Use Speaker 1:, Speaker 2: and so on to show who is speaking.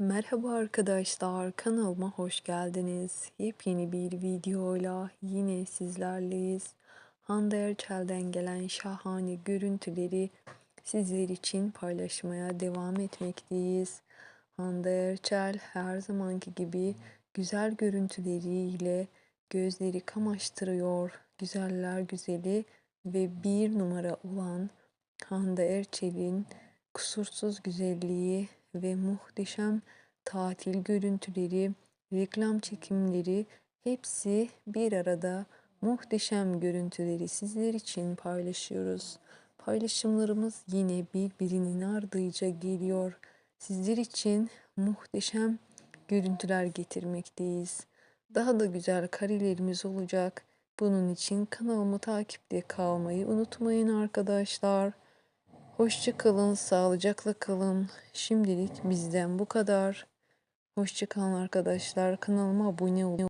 Speaker 1: Merhaba arkadaşlar, kanalıma hoş geldiniz. Yepyeni bir videoyla yine sizlerleyiz. Hande Erçel'den gelen şahane görüntüleri sizler için paylaşmaya devam etmekteyiz. Hande Erçel her zamanki gibi güzel görüntüleriyle gözleri kamaştırıyor. Güzeller güzeli ve bir numara olan Hande Erçel'in kusursuz güzelliği ve muhteşem tatil görüntüleri, reklam çekimleri hepsi bir arada muhteşem görüntüleri sizler için paylaşıyoruz. Paylaşımlarımız yine birbirinin ardıyla geliyor. Sizler için muhteşem görüntüler getirmekteyiz. Daha da güzel karelerimiz olacak. Bunun için kanalımı takipte kalmayı unutmayın arkadaşlar. Hoşça kalın, sağlıcakla kalın. Şimdilik bizden bu kadar. Hoşça kalın arkadaşlar. Kanalıma abone olun.